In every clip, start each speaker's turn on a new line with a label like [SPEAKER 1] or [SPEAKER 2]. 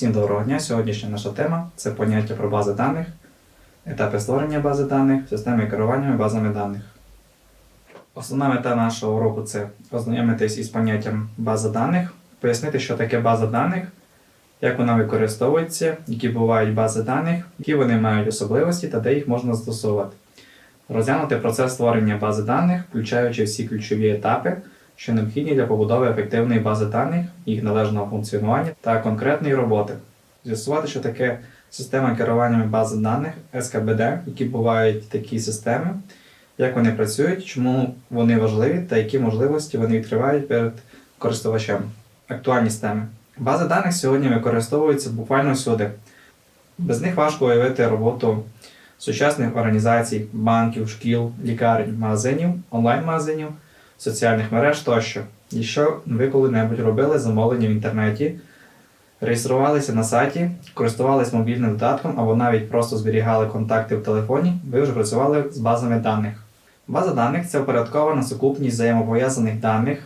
[SPEAKER 1] Всім доброго дня. Сьогоднішня наша тема це поняття про бази даних, етапи створення бази даних, системи керування базами даних. Основна мета нашого уроку це ознайомитись із поняттям база даних, пояснити, що таке база даних, як вона використовується, які бувають бази даних, які вони мають особливості та де їх можна застосовувати. Розглянути процес створення бази даних, включаючи всі ключові етапи, що необхідні для побудови ефективної бази даних, їх належного функціонування та конкретної роботи. З'ясувати, що таке система керування бази даних СКБД, які бувають такі системи, як вони працюють, чому вони важливі та які можливості вони відкривають перед користувачем. Актуальні системи. Бази даних сьогодні використовуються буквально всюди. Без них важко уявити роботу сучасних організацій, банків, шкіл, лікарень, магазинів, онлайн-магазинів, соціальних мереж тощо. Якщо ви коли-небудь робили замовлення в інтернеті, реєструвалися на сайті, користувалися мобільним додатком або навіть просто зберігали контакти в телефоні, ви вже працювали з базами даних. База даних це упорядкована сукупність взаємопов'язаних даних,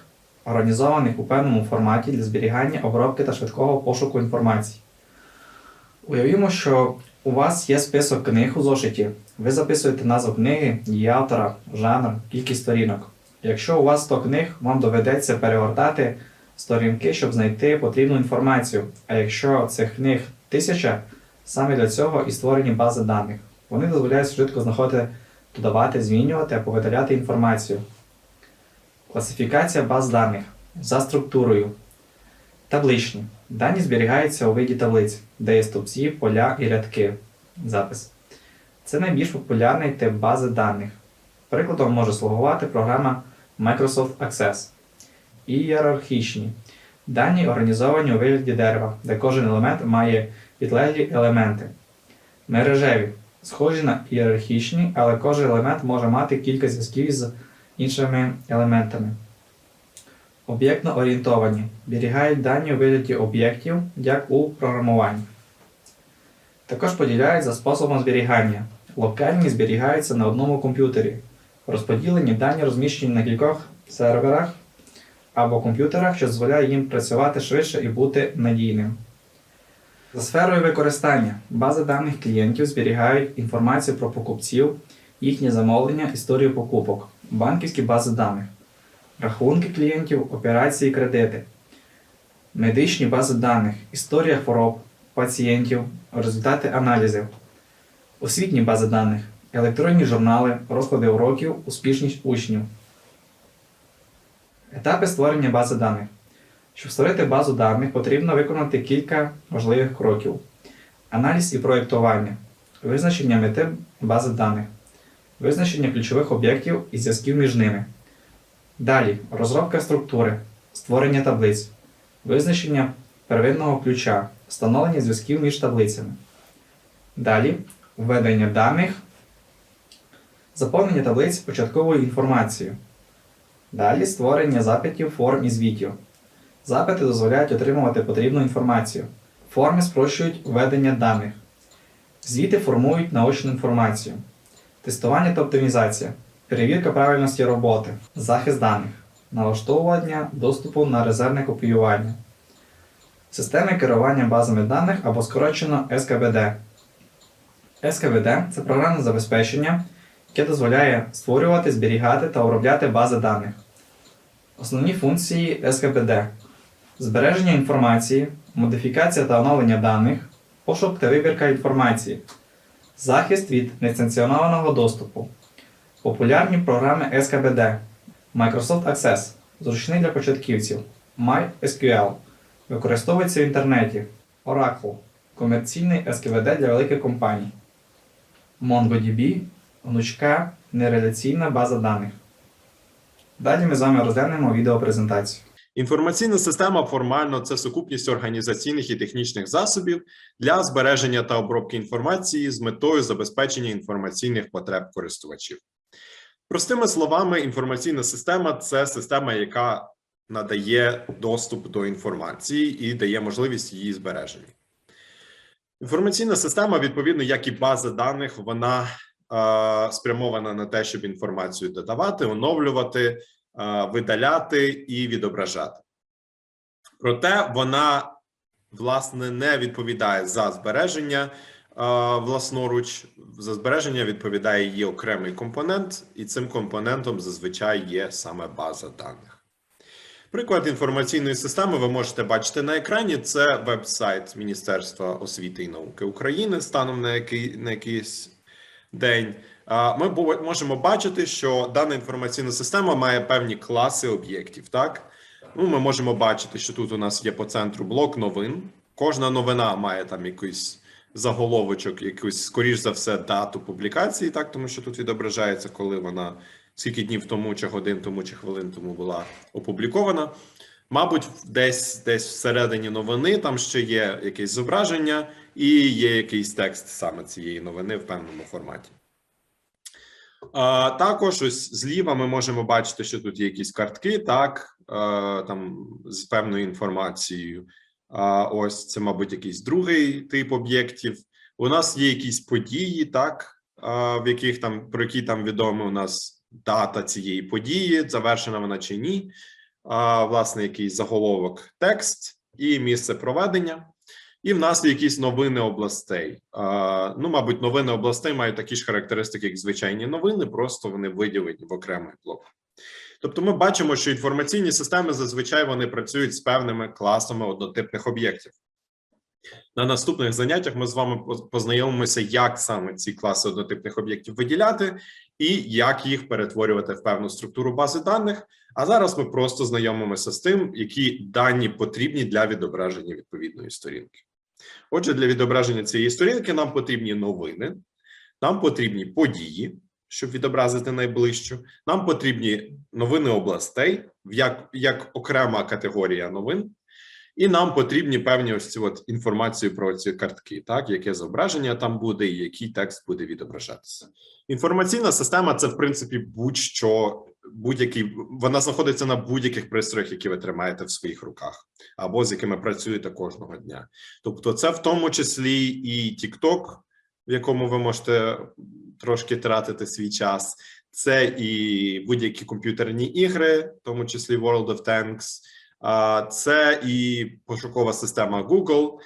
[SPEAKER 1] організованих у певному форматі для зберігання, обробки та швидкого пошуку інформації. Уявімо, що у вас є список книг у зошиті. Ви записуєте назву книги, її автора, жанр, кількість сторінок. Якщо у вас 100 книг, вам доведеться перегортати сторінки, щоб знайти потрібну інформацію. А якщо цих книг тисяча, саме для цього і створені бази даних. Вони дозволяють швидко знаходити, додавати, змінювати або видаляти інформацію. Класифікація баз даних за структурою. Табличні. Дані зберігаються у виді таблиць, де є стовпці, поля і рядки. Запис. Це найбільш популярний тип бази даних. Прикладом може слугувати програма Microsoft Access. Ієрархічні. Дані організовані у вигляді дерева, де кожен елемент має підлеглі елементи. Мережеві. Схожі на ієрархічні, але кожен елемент може мати кілька зв'язків з іншими елементами. Об'єктно орієнтовані. Зберігають дані у вигляді об'єктів, як у програмуванні. Також поділяють за способом зберігання. Локальні зберігаються на одному комп'ютері. Розподілені дані розміщені на кількох серверах або комп'ютерах, що дозволяє їм працювати швидше і бути надійним. За сферою використання бази даних клієнтів зберігають інформацію про покупців, їхні замовлення, історію покупок, банківські бази даних, рахунки клієнтів, операції, кредити, медичні бази даних, історія хвороб, пацієнтів, результати аналізів, освітні бази даних, електронні журнали, розклади уроків, успішність учнів. Етапи створення бази даних. Щоб створити базу даних, потрібно виконати кілька важливих кроків: аналіз і проєктування, визначення мети бази даних, визначення ключових об'єктів і зв'язків між ними. Далі розробка структури, створення таблиць, визначення первинного ключа, встановлення зв'язків між таблицями. Далі введення даних, заповнення таблиць початковою інформацією. Далі створення запитів, форм і звітів. Запити дозволяють отримувати потрібну інформацію. Форми спрощують введення даних. Звіти формують наочну інформацію. Тестування та оптимізація. Перевірка правильності роботи. Захист даних. Налаштовування доступу на резервне копіювання. Системи керування базами даних або скорочено СКБД. СКБД це програмне забезпечення, яке дозволяє створювати, зберігати та обробляти бази даних. Основні функції СКБД збереження інформації, модифікація та оновлення даних, пошук та вибірка інформації, захист від несанкціонованого доступу, популярні програми СКБД, Microsoft Access, зручний для початківців, MySQL, використовується в інтернеті, Oracle, комерційний СКБД для великих компаній, MongoDB, гнучка нереляційна база даних. Далі ми з вами розглянемо відеопрезентацію.
[SPEAKER 2] Інформаційна система формально це сукупність організаційних і технічних засобів для збереження та обробки інформації з метою забезпечення інформаційних потреб користувачів. Простими словами, інформаційна система це система, яка надає доступ до інформації і дає можливість її збереження. Інформаційна система, відповідно, як і база даних, вона спрямована на те, щоб інформацію додавати, оновлювати, видаляти і відображати. Проте вона власне не відповідає за збереження власноруч. За збереження відповідає її окремий компонент, і цим компонентом зазвичай є саме база даних. Приклад інформаційної системи ви можете бачити на екрані. Це веб-сайт Міністерства освіти і науки України станом на який на якийсь день. Ми можемо бачити, що дана інформаційна система має певні класи об'єктів. Так, ну ми можемо бачити, що тут у нас є по центру блок новин. Кожна новина має там якийсь заголовочок, якусь, скоріш за все, дату публікації, так тому що тут відображається, коли вона скільки днів тому, чи годин тому, чи хвилин тому була опублікована. Мабуть, десь десь всередині новини там ще є якесь зображення, і є якийсь текст саме цієї новини в певному форматі. Також ось зліва ми можемо бачити, що тут є якісь картки, так, там з певною інформацією. Ось це, мабуть, якийсь другий тип об'єктів. У нас є якісь події, так, в яких там про які там відомо у нас дата цієї події, завершена вона чи ні. Власне, якийсь заголовок, текст і місце проведення. І в нас якісь новини областей. Ну, мабуть, новини областей мають такі ж характеристики, як звичайні новини, просто вони виділені в окремий блок. Тобто, ми бачимо, що інформаційні системи зазвичай вони працюють з певними класами однотипних об'єктів. На наступних заняттях ми з вами познайомимося, як саме ці класи однотипних об'єктів виділяти і як їх перетворювати в певну структуру бази даних. А зараз ми просто знайомимося з тим, які дані потрібні для відображення відповідної сторінки. Отже, для відображення цієї сторінки нам потрібні новини, нам потрібні події, щоб відобразити найближчу. Нам потрібні новини областей як, як окрема категорія новин, і нам потрібні певні ось ці от інформацію про ці картки, так яке зображення там буде, і який текст буде відображатися. Інформаційна система це в принципі будь-що, будь-який вона знаходиться на будь-яких пристроях, які ви тримаєте в своїх руках, або з якими працюєте кожного дня. Тобто, це в тому числі і TikTok, в якому ви можете трошки тратити свій час. Це і будь-які комп'ютерні ігри, в тому числі World of Tanks, це і пошукова система Google.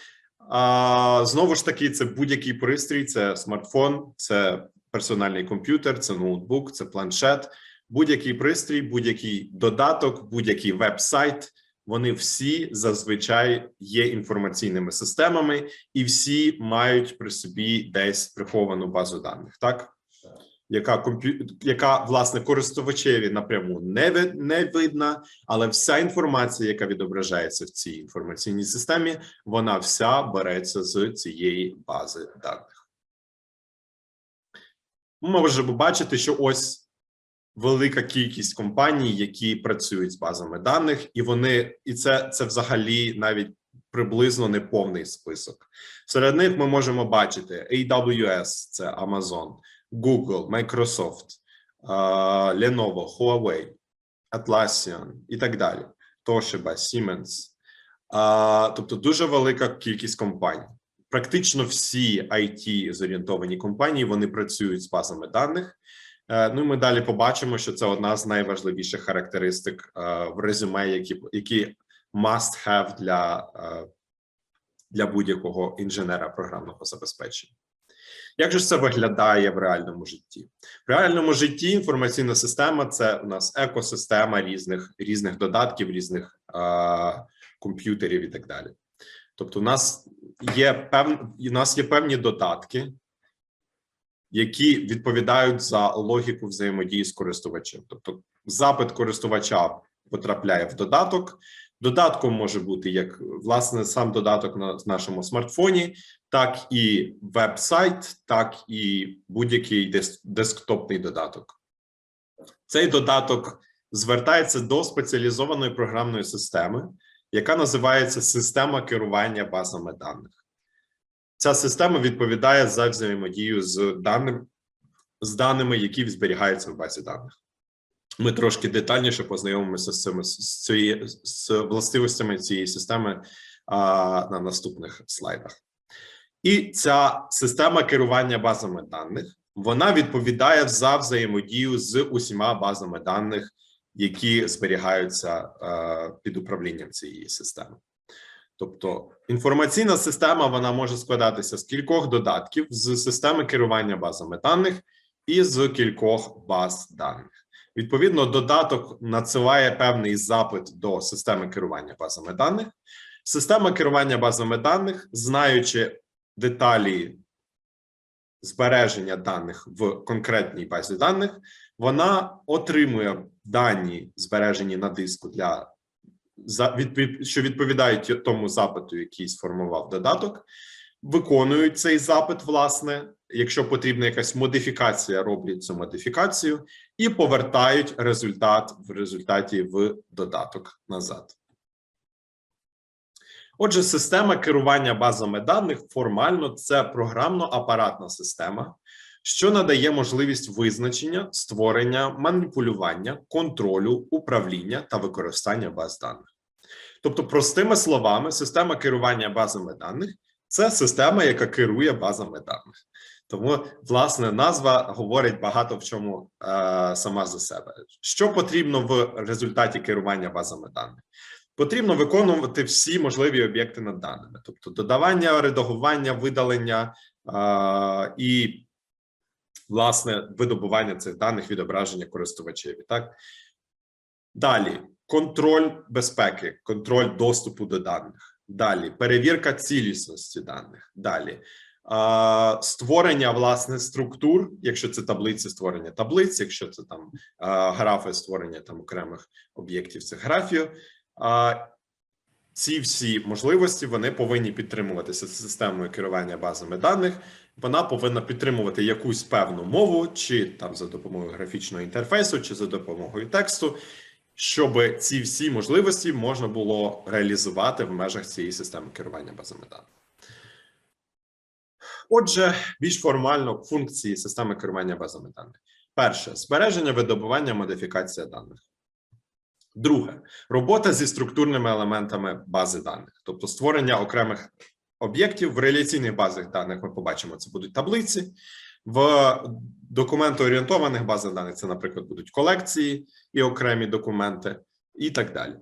[SPEAKER 2] Знову ж таки, це будь-який пристрій, це смартфон, це персональний комп'ютер, це ноутбук, це планшет, будь-який пристрій, будь-який додаток, будь-який веб-сайт. Вони всі зазвичай є інформаційними системами, і всі мають при собі десь приховану базу даних, так яка яка власне користувачеві напряму не ви... не видна, але вся інформація, яка відображається в цій інформаційній системі, вона вся береться з цієї бази даних. Ми можемо бачити, що ось велика кількість компаній, які працюють з базами даних, і вони і це, це взагалі навіть приблизно не повний список. Серед них ми можемо бачити AWS, це Amazon, Google, Microsoft, Lenovo, Huawei, Atlassian і так далі. Toshiba, Siemens. Тобто дуже велика кількість компаній. Практично всі IT зорієнтовані компанії вони працюють з базами даних. Е, Ну і ми далі побачимо, що це одна з найважливіших характеристик е, в резюме, які які must have для, е, для будь-якого інженера програмного забезпечення. Як же це виглядає в реальному житті? В реальному житті інформаційна система це у нас екосистема різних різних додатків, різних е, комп'ютерів і так далі. Тобто, у нас є певні, у нас є певні додатки, які відповідають за логіку взаємодії з користувачем. Тобто, запит користувача потрапляє в додаток. Додатком може бути як власне сам додаток на нашому смартфоні, так і веб-сайт, так і будь-який дес- десктопний додаток. Цей додаток звертається до спеціалізованої програмної системи, яка називається система керування базами даних. Ця система відповідає за взаємодію з даним, з даними, які зберігаються в базі даних. Ми трошки детальніше познайомимося з цими з, цієї, з властивостями цієї системи а, на наступних слайдах. І ця система керування базами даних вона відповідає за взаємодію з усіма базами даних, які зберігаються е, під управлінням цієї системи. Тобто інформаційна система вона може складатися з кількох додатків, з системи керування базами даних і з кількох баз даних. Відповідно, додаток надсилає певний запит до системи керування базами даних. Система керування базами даних, знаючи деталі збереження даних в конкретній базі даних, вона отримує дані, збережені на диску для що відповідають тому запиту, який сформував додаток, виконують цей запит, власне. Якщо потрібна якась модифікація, роблять цю модифікацію і повертають результат в результаті в додаток назад. Отже, система керування базами даних формально це програмно-апаратна система, що надає можливість визначення, створення, маніпулювання, контролю, управління та використання баз даних. Тобто, простими словами, система керування базами даних це система, яка керує базами даних. Тому, власне, назва говорить багато в чому е, сама за себе. Що потрібно в результаті керування базами даних? Потрібно виконувати всі можливі об'єкти над даними, тобто додавання, редагування, видалення е, і власне видобування цих даних, відображення користувачеві. Так далі контроль безпеки, контроль доступу до даних. Далі перевірка цілісності даних. Далі створення власне структур, якщо це таблиці, створення таблиць, якщо це там графи, створення там окремих об'єктів цих графів. Ці всі можливості вони повинні підтримуватися системою керування базами даних. Вона повинна підтримувати якусь певну мову, чи там за допомогою графічного інтерфейсу, чи за допомогою тексту, щоб ці всі можливості можна було реалізувати в межах цієї системи керування базами даних. Отже, більш формально функції системи керування базами даних. Перше збереження, видобування, модифікація даних. Друге робота зі структурними елементами бази даних, тобто створення окремих об'єктів в реляційних базах даних. Ми побачимо, це будуть таблиці. В документоорієнтованих базах даних це, наприклад, будуть колекції і окремі документи, і так далі.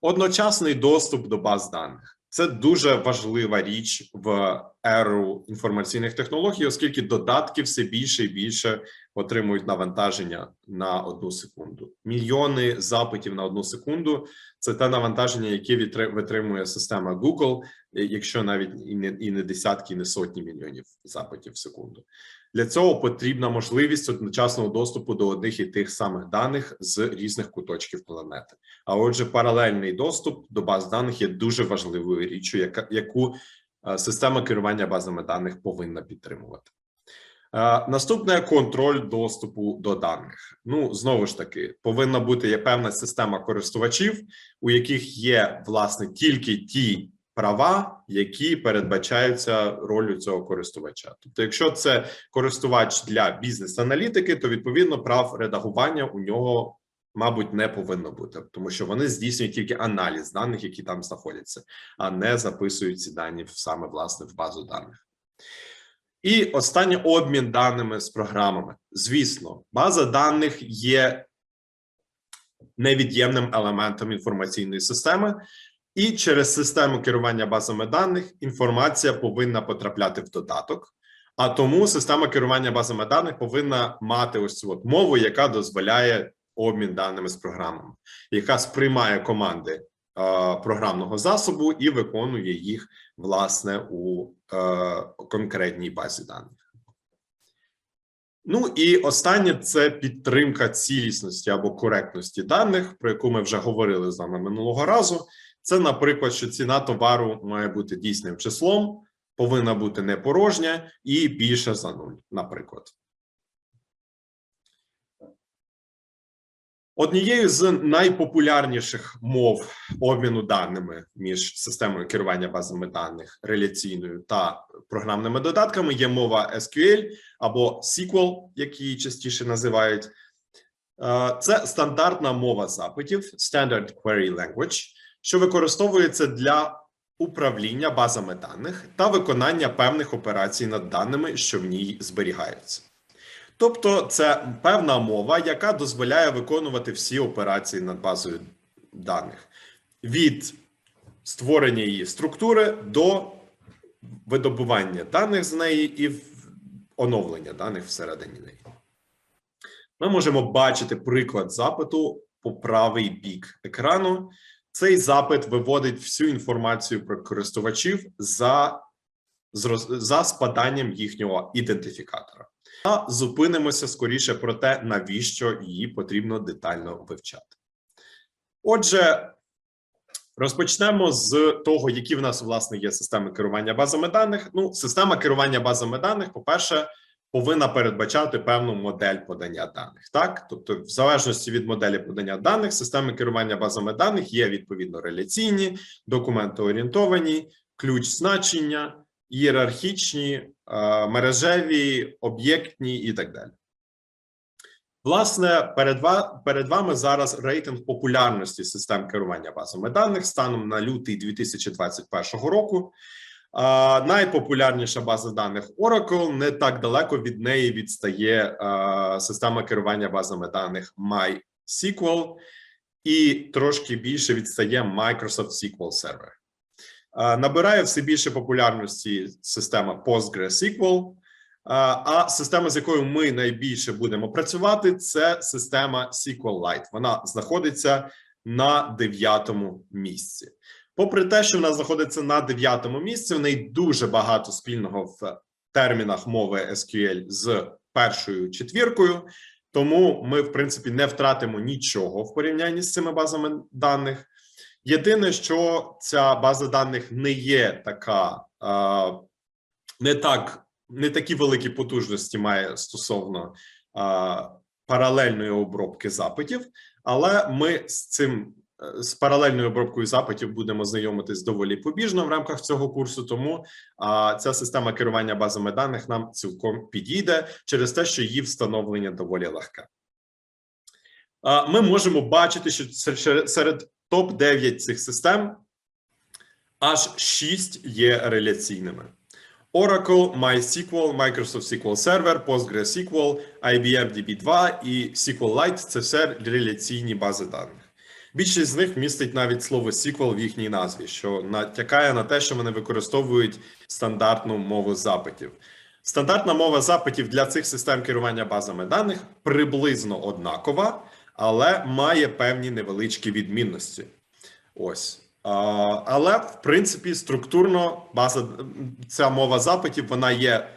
[SPEAKER 2] Одночасний доступ до баз даних це дуже важлива річ в еру інформаційних технологій, оскільки додатки все більше і більше отримують навантаження на одну секунду. Мільйони запитів на одну секунду це те навантаження, яке витримує система Google, е, якщо навіть і не, і не десятки, і не сотні мільйонів запитів в секунду. Для цього потрібна можливість одночасного доступу до одних і тих самих даних з різних куточків планети. А отже, паралельний доступ до баз даних є дуже важливою річчю, яку е, система керування базами даних повинна підтримувати. Е, Наступне контроль доступу до даних. Ну знову ж таки, повинна бути є певна система користувачів, у яких є власне тільки ті права, які передбачаються ролью цього користувача. Тобто, якщо це користувач для бізнес-аналітики, то відповідно прав редагування у нього. Мабуть, не повинно бути, тому що вони здійснюють тільки аналіз даних, які там знаходяться, а не записують ці дані саме власне в базу даних. І останнє обмін даними з програмами. Звісно, база даних є невід'ємним елементом інформаційної системи, і через систему керування базами даних інформація повинна потрапляти в додаток. А тому система керування базами даних повинна мати ось цю от мову, яка дозволяє обмін даними з програмами, яка сприймає команди програмного засобу і виконує їх власне у е, конкретній базі даних. Ну і останнє це підтримка цілісності або коректності даних, про яку ми вже говорили з вами минулого разу. Це, наприклад, що ціна товару має бути дійсним числом, повинна бути не порожня і більше за нуль, наприклад. Однією з найпопулярніших мов обміну даними між системою керування базами даних реляційною та програмними додатками є мова SQL або SQL, як її частіше називають. Е, Це стандартна мова запитів Standard Query Language, що використовується для управління базами даних та виконання певних операцій над даними, що в ній зберігаються. Тобто, це певна мова, яка дозволяє виконувати всі операції над базою даних від створення її структури до видобування даних з неї і оновлення даних всередині неї. Ми можемо бачити приклад запиту по правий бік екрану. Цей запит виводить всю інформацію про користувачів за, за спаданням їхнього ідентифікатора. А зупинимося скоріше про те, навіщо її потрібно детально вивчати. Отже, розпочнемо з того, які в нас власне є системи керування базами даних. Ну, система керування базами даних, по-перше, повинна передбачати певну модель подання даних. Так, тобто, в залежності від моделі подання даних, системи керування базами даних є відповідно реляційні, документоорієнтовані, ключ значення, ієрархічні, мережеві, об'єктні і так далі. Власне, перед, перед вами зараз рейтинг популярності систем керування базами даних станом на лютий 2021 року. Найпопулярніша база даних Oracle не так далеко від неї відстає система керування базами даних MySQL і трошки більше відстає Microsoft SQL Server. Набирає все більше популярності система PostgreSQL. А система, з якою ми найбільше будемо працювати, це система SQLite. Вона знаходиться на дев'ятому місці. Попри те, що вона знаходиться на дев'ятому місці, в неї дуже багато спільного в термінах мови SQL з першою четвіркою. Тому ми, в принципі, не втратимо нічого в порівнянні з цими базами даних. Єдине, що ця база даних не є така, не так, не такі великі потужності має стосовно паралельної обробки запитів, але ми з цим е, з паралельною обробкою запитів будемо знайомитись доволі побіжно в рамках цього курсу. Тому а, ця система керування базами даних нам цілком підійде через те, що її встановлення доволі легке. Ми можемо бачити, що се- серед топ 9 цих систем аж 6 є реляційними. Oracle, MySQL, Microsoft SQL Server, PostgreSQL, IBM DB2 і SQLite – це все реляційні бази даних. Більшість з них містить навіть слово SQL в їхній назві, що натякає на те, що вони використовують стандартну мову запитів. Стандартна мова запитів для цих систем керування базами даних приблизно однакова, але має певні невеличкі відмінності. Ось. Але в принципі структурно база ця мова запитів вона є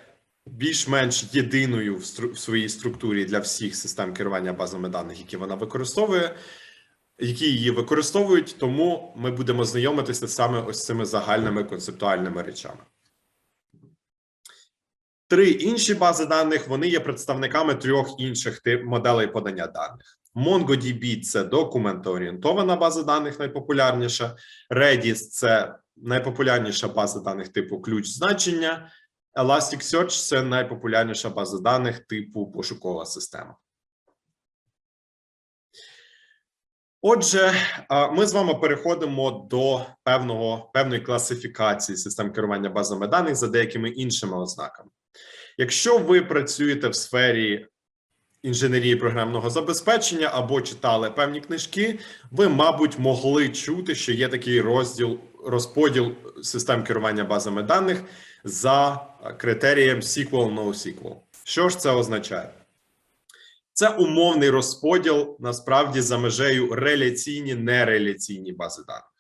[SPEAKER 2] більш-менш єдиною в, стру- в своїй структурі для всіх систем керування базами даних, які вона використовує, які її використовують. Тому ми будемо знайомитися саме ось цими загальними концептуальними речами. Три інші бази даних вони є представниками трьох інших тип моделей подання даних. MongoDB – це документоорієнтована база даних, найпопулярніша. Redis – це найпопулярніша база даних типу ключ значення. Elasticsearch – це найпопулярніша база даних типу пошукова система. Отже, ми з вами переходимо до певного певної класифікації систем керування базами даних за деякими іншими ознаками. Якщо ви працюєте в сфері інженерії програмного забезпечення або читали певні книжки, ви, мабуть, могли чути, що є такий розділ розподіл систем керування базами даних за критерієм SQL NoSQL. Що ж це означає? Це умовний розподіл насправді за межею реляційні нереляційні бази даних.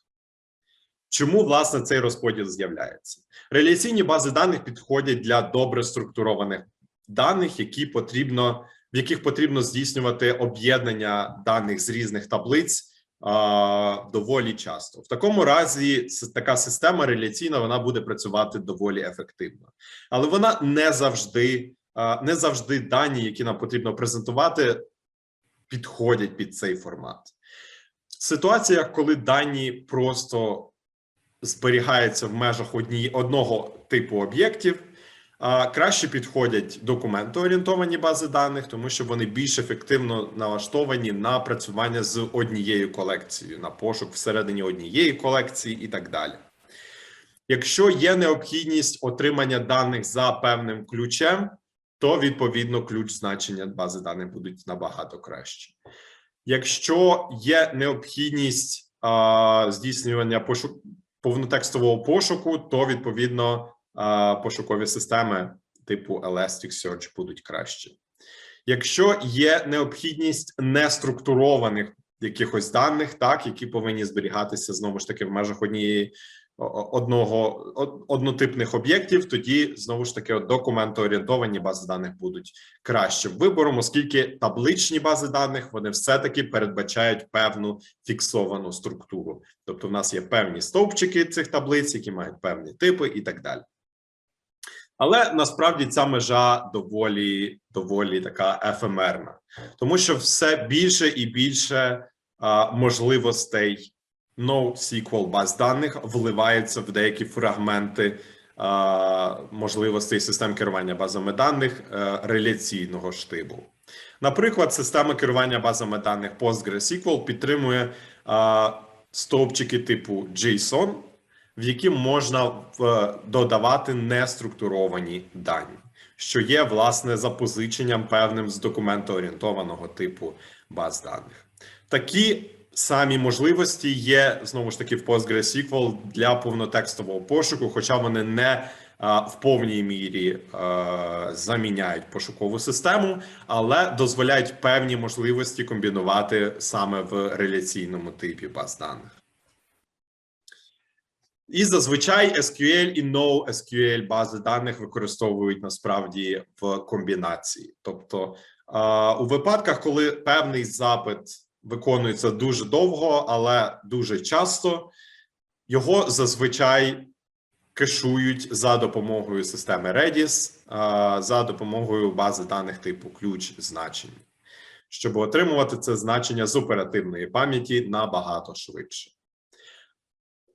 [SPEAKER 2] Чому власне цей розподіл з'являється? Реляційні бази даних підходять для добре структурованих даних, які потрібно, в яких потрібно здійснювати об'єднання даних з різних таблиць а, доволі часто. В такому разі така система реляційна вона буде працювати доволі ефективно, але вона не завжди, а, не завжди дані, які нам потрібно презентувати, підходять під цей формат. В ситуаціях, коли дані просто зберігаються в межах одні, одного типу об'єктів. Краще підходять документоорієнтовані бази даних, тому що вони більш ефективно налаштовані на працювання з однією колекцією, на пошук всередині однієї колекції і так далі. Якщо є необхідність отримання даних за певним ключем, то відповідно ключ значення бази даних будуть набагато краще. Якщо є необхідність а, здійснювання пошук повнотекстового пошуку, то відповідно пошукові системи типу Elasticsearch будуть кращі. Якщо є необхідність неструктурованих якихось даних, так які повинні зберігатися знову ж таки в межах однієї одного однотипних об'єктів, тоді знову ж таки документоорієнтовані бази даних будуть кращим вибором, оскільки табличні бази даних вони все-таки передбачають певну фіксовану структуру. Тобто, в нас є певні стовпчики цих таблиць, які мають певні типи і так далі. Але насправді ця межа доволі доволі така ефемерна, тому що все більше і більше а, можливостей NoSQL баз даних вливаються в деякі фрагменти можливостей систем керування базами даних е, реляційного штибу. Наприклад, система керування базами даних PostgreSQL підтримує стовпчики типу JSON, в які можна в- додавати неструктуровані дані, що є власне запозиченням певним з документоорієнтованого типу баз даних. Такі самі можливості є знову ж таки в PostgreSQL для повнотекстового пошуку, хоча вони не в повній мірі заміняють пошукову систему, але дозволяють певні можливості комбінувати саме в реляційному типі баз даних. І зазвичай SQL і NoSQL бази даних використовують насправді в комбінації. Тобто, у випадках, коли певний запит виконується дуже довго, але дуже часто, його зазвичай кешують за допомогою системи Redis, за допомогою бази даних типу ключ значень, щоб отримувати це значення з оперативної пам'яті набагато швидше.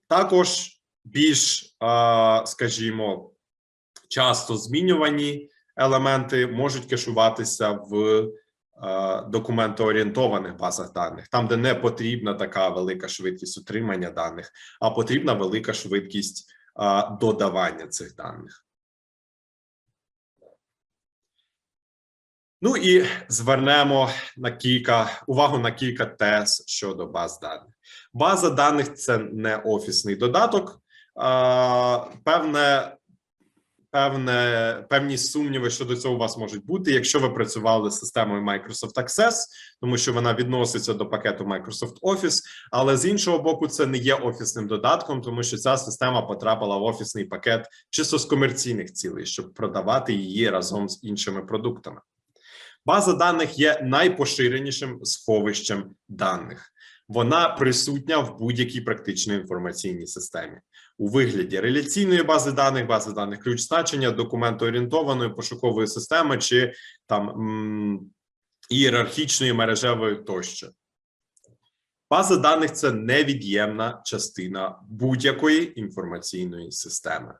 [SPEAKER 2] Також більш, скажімо, часто змінювані елементи можуть кешуватися в документоорієнтованих базах даних, там, де не потрібна така велика швидкість утримання даних, а потрібна велика швидкість а, додавання цих даних. Ну і звернемо на кілька увагу на кілька тез щодо баз даних. База даних це не офісний додаток. А, Певне, певне, певні сумніви щодо цього у вас можуть бути, якщо ви працювали з системою Microsoft Access, тому що вона відноситься до пакету Microsoft Office, але з іншого боку, це не є офісним додатком, тому що ця система потрапила в офісний пакет чисто з комерційних цілей, щоб продавати її разом з іншими продуктами. База даних є найпоширенішим сховищем даних. Вона присутня в будь-якій практичній інформаційній системі у вигляді реляційної бази даних, бази даних ключ значення, документоорієнтованої пошукової системи чи там ієрархічної мережевої тощо. База даних це невід'ємна частина будь-якої інформаційної системи.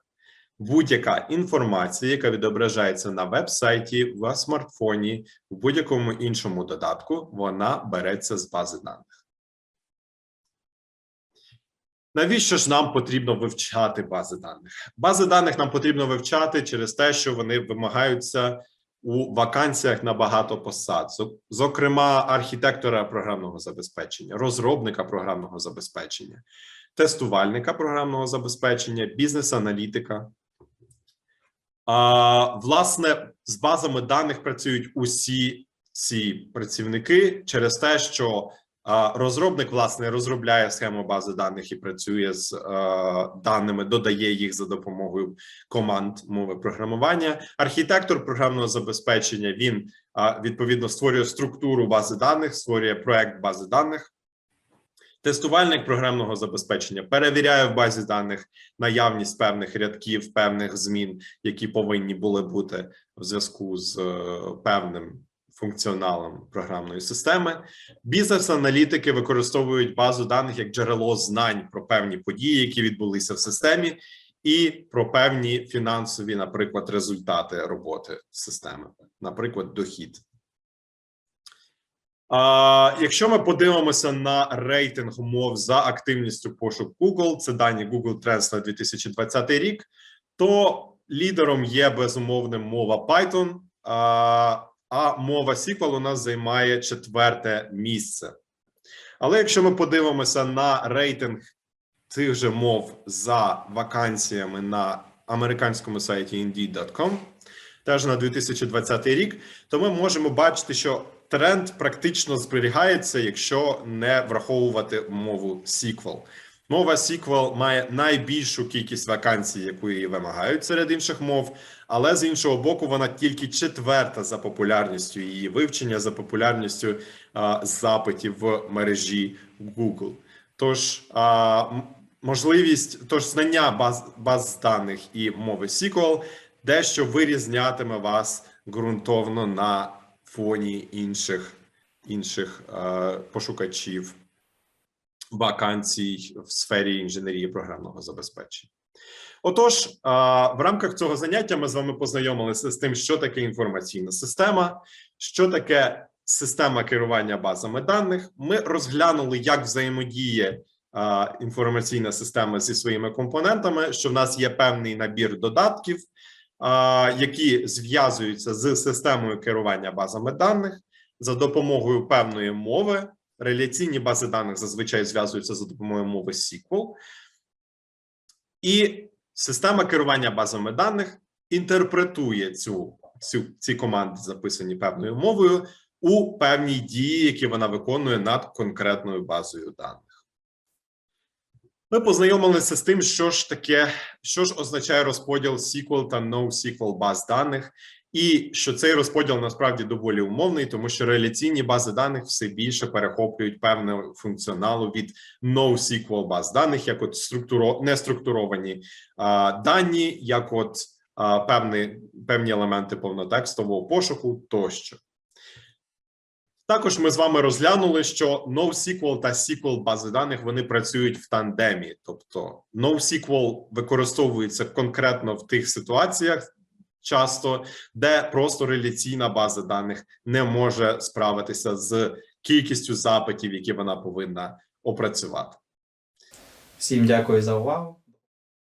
[SPEAKER 2] Будь-яка інформація, яка відображається на веб-сайті, в смартфоні, в будь-якому іншому додатку, вона береться з бази даних. Навіщо ж нам потрібно вивчати бази даних? Бази даних нам потрібно вивчати через те, що вони вимагаються у вакансіях на багато посад, зокрема, архітектора програмного забезпечення, розробника програмного забезпечення, тестувальника програмного забезпечення, бізнес-аналітика. А, власне, з базами даних працюють усі ці працівники через те, що розробник власне розробляє схему бази даних і працює з е, даними, додає їх за допомогою команд мови програмування. Архітектор програмного забезпечення він а, відповідно створює структуру бази даних, створює проект бази даних. Тестувальник програмного забезпечення перевіряє в базі даних наявність певних рядків, певних змін, які повинні були бути в зв'язку з е, певним функціоналом програмної системи. Бізнес-аналітики використовують базу даних як джерело знань про певні події, які відбулися в системі, і про певні фінансові, наприклад, результати роботи системи, наприклад, дохід. А, якщо ми подивимося на рейтинг мов за активністю пошук Google, це дані Google Trends на 2020 рік, то лідером є безумовним мова Python, а, а мова SQL у нас займає четверте місце. Але якщо ми подивимося на рейтинг тих же мов за вакансіями на американському сайті Indeed.com, теж на 2020 рік, то ми можемо бачити, що тренд практично зберігається, якщо не враховувати мову SQL. Мова SQL має найбільшу кількість вакансій, яку її вимагають серед інших мов, але з іншого боку, вона тільки четверта за популярністю її вивчення, за популярністю а, запитів в мережі Google. Тож а, можливість, тож знання баз, баз даних і мови SQL дещо вирізнятиме вас ґрунтовно на фоні інших, інших е, пошукачів вакансій в сфері інженерії програмного забезпечення. Отож, в рамках цього заняття ми з вами познайомилися з тим, що таке інформаційна система, що таке система керування базами даних. Ми розглянули, як взаємодіє інформаційна система зі своїми компонентами, що в нас є певний набір додатків, які зв'язуються з системою керування базами даних за допомогою певної мови. Реляційні бази даних зазвичай зв'язуються за допомогою мови SQL. І система керування базами даних інтерпретує цю, цю, ці команди, записані певною мовою, у певній дії, які вона виконує над конкретною базою даних. Ми познайомилися з тим, що ж таке, що ж означає розподіл SQL та NoSQL баз даних, і що цей розподіл насправді доволі умовний, тому що реляційні бази даних все більше перехоплюють певну функціоналу від NoSQL баз даних, як от структуро неструктуровані а, дані, як от а, певні, певні елементи повнотекстового пошуку тощо. Також ми з вами розглянули, що NoSQL та SQL бази даних вони працюють в тандемі, тобто NoSQL використовується конкретно в тих ситуаціях. Часто, де просто реляційна база даних не може справитися з кількістю запитів, які вона повинна опрацювати.
[SPEAKER 1] Всім дякую за увагу.